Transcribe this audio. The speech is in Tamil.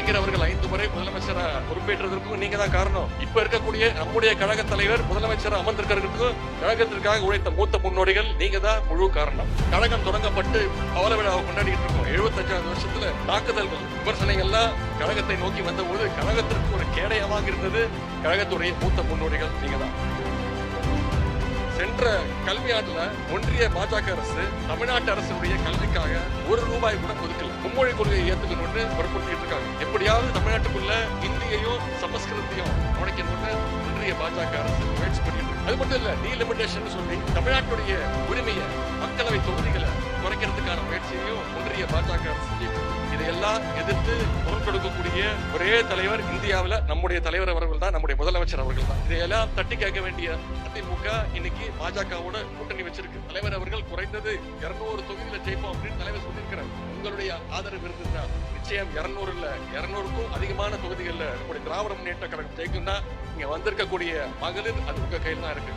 கலைஞர் அவர்கள் ஐந்து முறை முதலமைச்சரா பொறுப்பேற்றதற்கும் நீங்க தான் காரணம். இப்ப இருக்கக்கூடிய நம்முடைய கழக தலைவர் முதலமைச்சர் அமர்ந்திருக்கிறதுக்கும் கழகத்திற்காக உழைத்த மூத்த முன்னோடிகள் நீங்க தான் முழு காரணம். கழகம் தொடங்கப்பட்டு பவள விழாவை கொண்டாடிட்டு இருக்கோம். எழுபத்தஞ்சாவது வருஷத்துல தாக்குதல்கள் விமர்சனங்கள்லாம் கழகத்தை நோக்கி வந்தபோது கழகத்திற்கு ஒரு கேடயமாக இருந்தது கழகத்துடைய மூத்த முன்னோடிகள் நீங்க தான். சென்ற கல்வியாண்டுல ஒன்றிய பாஜக அரசு தமிழ்நாட்டு அரசுடைய கல்விக்காக ஒரு ரூபாய் கூட ஒதுக்கல. மும்மொழி கொள்கையை ஏத்துக்கணும்னு வற்புறுத்திட்டு இருக்காங்க எப்படியாவது தமிழ்நாட்டுக்குள்ள இந்தியையும் சமஸ்கிருதத்தையும் நுழைக்கணும்னு இன்றைய பாஜக அரசு முயற்சி பண்ணிட்டு அது மட்டும் இல்ல டீலிமிட்டேஷன் சொல்லி தமிழ்நாட்டுடைய உரிமையை மக்களவை தொகுதிகளை குறைக்கிறதுக்கான முயற்சியையும் ஒன்றிய பாஜக அரசு எதிர்த்து குரல் கொடுக்கக்கூடிய ஒரே தலைவர் இந்தியாவில் நம்முடைய தலைவர் அவர்கள் தான் நம்முடைய முதலமைச்சர் அவர்கள் தான். இதையெல்லாம் தட்டி கேட்க வேண்டிய அதிமுக இன்னைக்கு பாஜகவோட கூட்டணி வச்சிருக்கு. தலைவர் அவர்கள் குறைந்தது இருநூறு தொகுதியில ஜெயிப்போம் அப்படின்னு தலைவர் சொல்லியிருக்கிறார். உங்களுடைய ஆதரவு இருந்ததுன்னா நிச்சயம் இருநூறு இல்ல இருநூறுக்கும் அதிகமான தொகுதிகளில் நம்முடைய திராவிட முன்னேற்ற கழகம் ஜெயிக்கும்னா இங்க வந்திருக்கக்கூடிய மகளிர் அது உங்க கையில் தான் இருக்கு.